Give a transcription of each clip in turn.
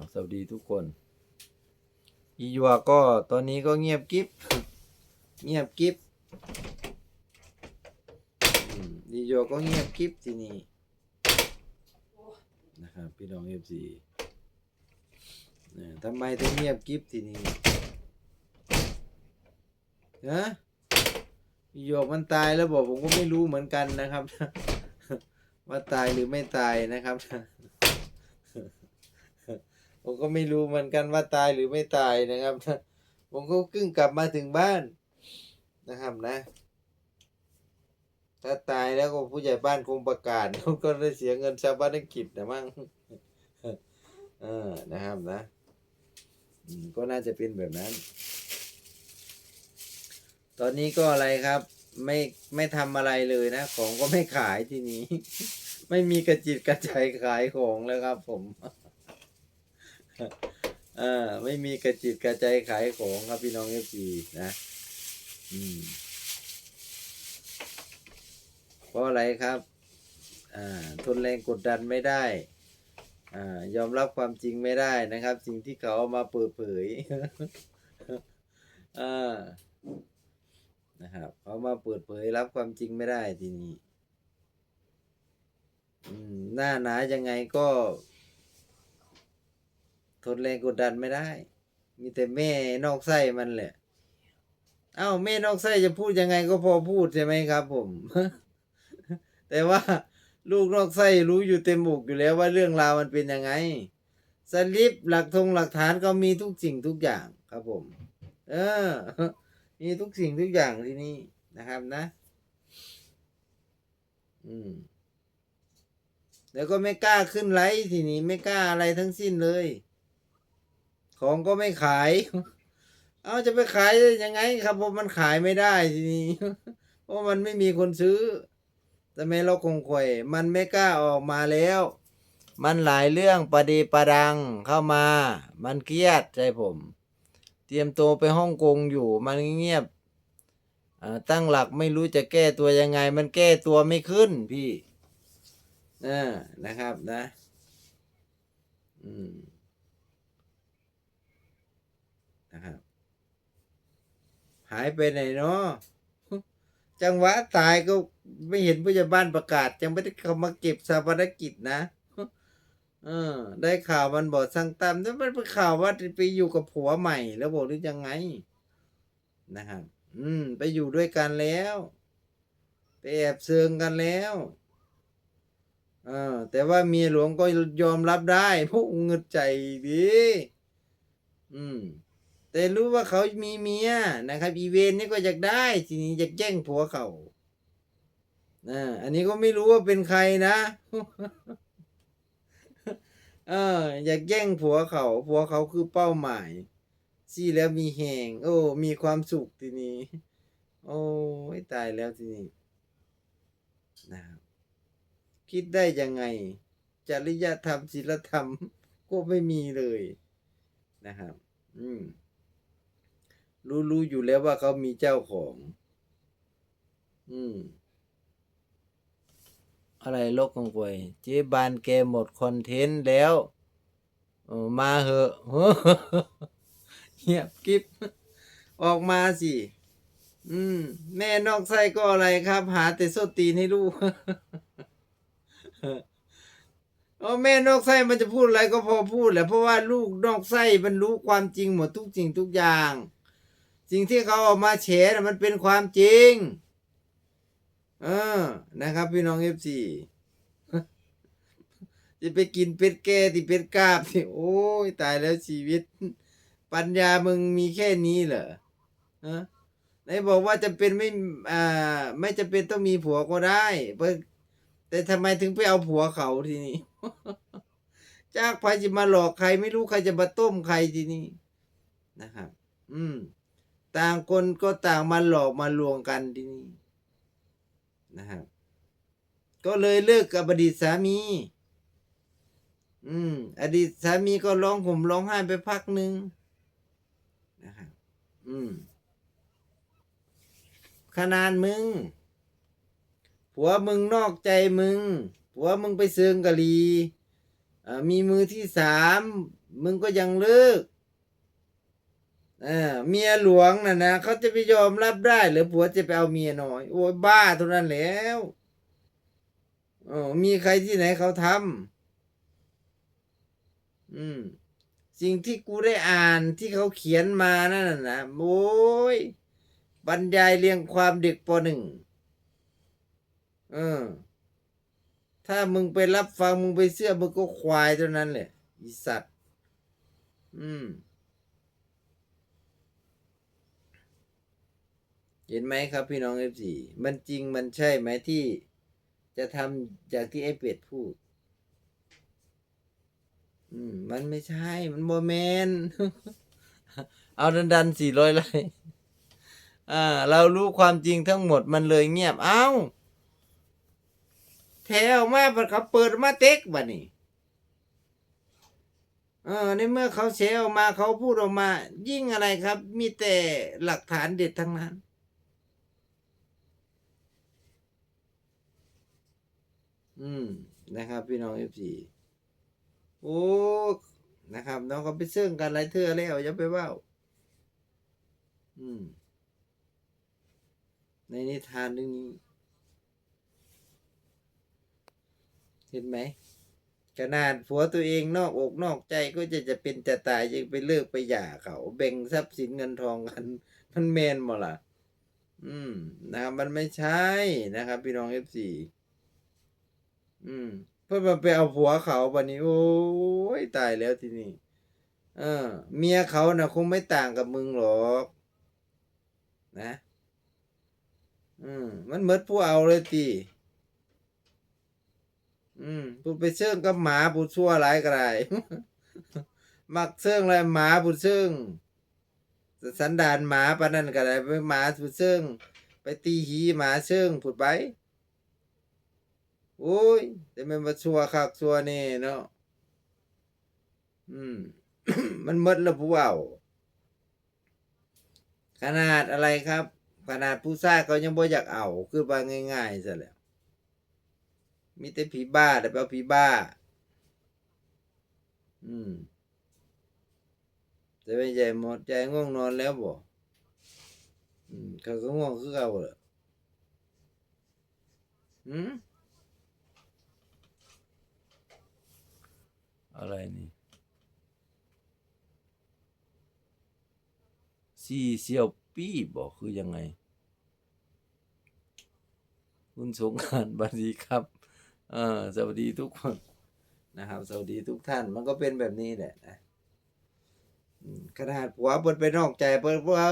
ครับสวัสดีทุกคน อียัวก็ตอนนี้ก็เงียบกิ๊บเงียบกิ๊บอืมอียัวก็เงียบกิ๊บทีนี้นะครับพี่น้องเอฟซีทำไมถึงเงียบกิ๊บทีนี้ฮะอียัวมันตายแล้วบอกผมก็ไม่รู้เหมือนกันนะครับ ว่าตายหรือไม่ตายนะครับ ผมก็ไม่รู้เหมือนกันว่าตายหรือไม่ตายนะครับ ผมก็เพิ่งกลับมาถึงบ้านนะครับนะ ถ้าตายแล้วก็ผู้ใหญ่บ้านคงประกาศก็ได้เสียเงินชาวบ้านอังกฤษนะมั้งเออนะครับนะก็น่าจะเป็นแบบนั้น ตอนนี้ก็อะไรครับ ไม่ไม่ทำอะไรเลยนะ ของก็ไม่ขายทีนี้ ไม่มีกระจิตกระใจขายของแล้วครับผม อไม่มีกระจิตกระใจขายของครับพี่น้องเอฟซีนะ อืมเพราะอะไรครับ อ่า ทนแรงกดดันไม่ได้ อ่า ยอมรับความจริงไม่ได้นะครับ สิ่งที่เขาเอามาเปิดเผยอ่านะครับเขามาเปิดเผยรับความจริงไม่ได้ทีนี้ อืม หน้าหนายังไงก็ ทนแรงกดดันไม่ได้ มีแต่แม่นอกไส้มันแหละ เอ้าแม่นอกไส้จะพูดยังไงก็พอพูดใช่ไหมครับ ผม แต่ว่าลูกนอกไส้รู้อยู่เต็มอกอยู่แล้วว่าเรื่องราวมันเป็นยังไงสลิปหลักธงหลักฐานก็มีทุกสิ่งทุกอย่างครับผม เออ มีทุกสิ่งทุกอย่างที่นี่นะครับนะ อืมแล้วก็ไม่กล้าขึ้นไลฟ์ทีนี้ไม่กล้าอะไรทั้งสิ้นเลย ของก็ไม่ขาย เอาจะไปขายยังไงครับเพราะมันขายไม่ได้ทีนี้เพราะมันไม่มีคนซื้อ แต่แม่เราคงควยมันไม่กล้าออกมาแล้ว มันหลายเรื่องประดีประดังเข้ามา มันเครียดใจผม เตรียมตัวไปฮ่องกงอยู่มันเงียบอ่าตั้งหลักไม่รู้จะแก้ตัวยังไง มันแก้ตัวไม่ขึ้นพี่เออนะครับนะ อืม นะครับ หายไปไหนเนาะจังหวะตายก็ไม่เห็นผู้ใหญ่บ้านประกาศ ยังไม่ได้เข้ามาเก็บสาปนกิจนะเออ ได้ข่าวมันบอกสั่งตามแต่มันเป็นข่าวว่าไปอยู่กับผัวใหม่ แล้วบอกหรือยังไงนะครับอืม ไปอยู่ด้วยกันแล้ว ไปแอบเซิงกันแล้วเออแต่ว่าเมียหลวงก็ยอมรับได้พวกเงินใจดี อืม แต่รู้ว่าเขามีเมียนะครับอีเวนนี่ก็อยากได้ทีนี้อยากแย่งผัวเขาอ่าอันนี้ก็ไม่รู้ว่าเป็นใครนะเอออยากแย่งผัวเขาผัวเขาคือเป้าหมายซี่แล้วมีแหงโอ้มีความสุขทีนี้ โอ้ยตายแล้วทีนี้นะครับคิดได้ยังไง จริยธรรมศีลธรรมก็ไม่มีเลยนะครับ อืม รู้รู้อยู่แล้วว่าเขามีเจ้าของ อืม อะไรโลกกังวลเจ๊บานแกหมดคอนเทนต์แล้วมาเหอะเงียบกิบออกมาสิ อืม แม่นอกไส้ก็อะไรครับ หาแต่โซตีนให้ลูกโอ้แม่นอกไส้มันจะพูดอะไรก็พอพูดแหละเพราะว่าลูกนอกไส้มันรู้ความจริงหมดทุกสิ่งทุกอย่าง สิ่งที่เขาออกมาแฉนะมันเป็นความจริง เออ นะครับ พี่น้องเอฟซีจะไปกินเป็ดแก่ที่เป็ดกาบสิโอ้ยตายแล้วชีวิต ปัญญามึงมีแค่นี้เหรอฮะไหนบอกว่าจะเป็นไม่อ่าไม่จะเป็นต้องมีผัวก็ได้เพิ่แต่ทำไมถึงไปเอาผัวเขาทีนี้จากใครจะมาหลอกใครไม่รู้ใครจะมาต้มใครทีนี้นะครับ อืม ต่างคนก็ต่างมาหลอกมาลวงกันทีนี้นะครับ ก็เลยเลิกกับอดีตสามี อืม อดีตสามีก็ร้องห่มร้องไห้ไปพักหนึ่งนะครับอืมขนาดมึง ผัวมึงนอกใจมึง ผัวมึงไปเซิงกะลีมีมือที่สาม มึงก็ยังเลิก อ่าเมียหลวงน่ะนะเขาจะไปยอมรับได้หรือผัวจะไปเอาเมียน้อย โอ้ยบ้าเท่านั้นแล้วอ๋อมีใครที่ไหนเขาทำอืม สิ่งที่กูได้อ่านที่เขาเขียนมานั่นน่ะนะโอ้ยบรรยายเรียงความเด็กปหนึ่งเออ ถ้ามึงไปรับฟังมึงไปเชื่อมึงก็ควายเท่านั้นแหละอีสัตว์ อืม เห็นไหมครับพี่น้องเอฟซีมันจริงมันใช่ไหมที่จะทำจากที่ไอ้เป็ดพูด อืม มันไม่ใช่ มันโมเมน เอาดันดันสี่ร้อยเลยอ่า เรารู้ความจริงทั้งหมดมันเลยเงียบ เอา้า แถวมาบัดเขาเปิดมาเต็กบัดนี่เออในเมื่อเขาแชร์ออกมาเขาพูดออกมา ยิ่งอะไรครับ มีแต่หลักฐานเด็ดทั้งนั้น อืมนะครับ พี่น้องเอฟซีโอ้นะครับน้องเขาไปเสื่องกันไรเธอแล้วอย่าไปเว่าอืม ในนิทานเรื่องนี้ เห็นไหมขนาดผัวตัวเองนอกอกนอกใจก็จะจะเป็นจะตายยังไปเลิกไปหย่าเขาแบ่งทรัพย์สินเงินทองกัน มันเมนหมดล่ะ อืม นะครับมันไม่ใช่นะครับ พี่น้องเอฟซี อืม เพื่อมาไปเอาผัวเขาบันนี้ โอ้ยตายแล้วทีนี้เออ เมียเขานะ่ะ คงไม่ต่างกับมึงหรอก นะ อืม มันเมือนผู้เอาเลยตีอืมพูดไปเชิงกับหมาพูดชั่วหลายก็ได้มักเชิงอะไรหมาพูดเชิงสันดานหมาปานนั้นก็ได้ไปหมาพูดเชิงไปตีหีหมาเชิงพูดไป โอ้ย แต่มันมาชัวคักชัวนี่เนาะอืม มันมดแล้วผู้เอาขนาดอะไรครับ ขนาดผู้ชาเขายังบ่อยากเอาคือว่าง่ายๆซะแล้วมีแต่ผีบ้าแต่เปล่าผีบ้า อืมแต่ไม่ใจหมดใจง่วงนอนแล้วบ่อืมเขาก็ง่วงคือเขาเหรออืม อะไรนี่สี่เสี่ยวปี้บอกคือยังไง คุณสงการบัสดีครับเออสวัสดีทุกคนนะครับ สวัสดีทุกท่าน มันก็เป็นแบบนี้แหละนะขนาดผัวเปิดไปนอกใจเปิดว่า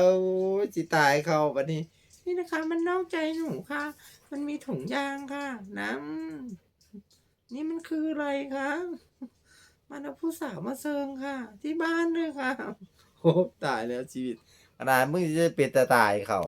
จิตายเขาบัดนี้ นี่นะคะ มันนอกใจหนูค่ะ มันมีถุงยางค่ะ น้ำนี่มันคืออะไรคะ มันเอาผู้สาวมาเซิงค่ะ ที่บ้านด้วยค่ะ โอ้ตายแล้วชีวิตขนาดมึงจะเป็นแต่ตายเขา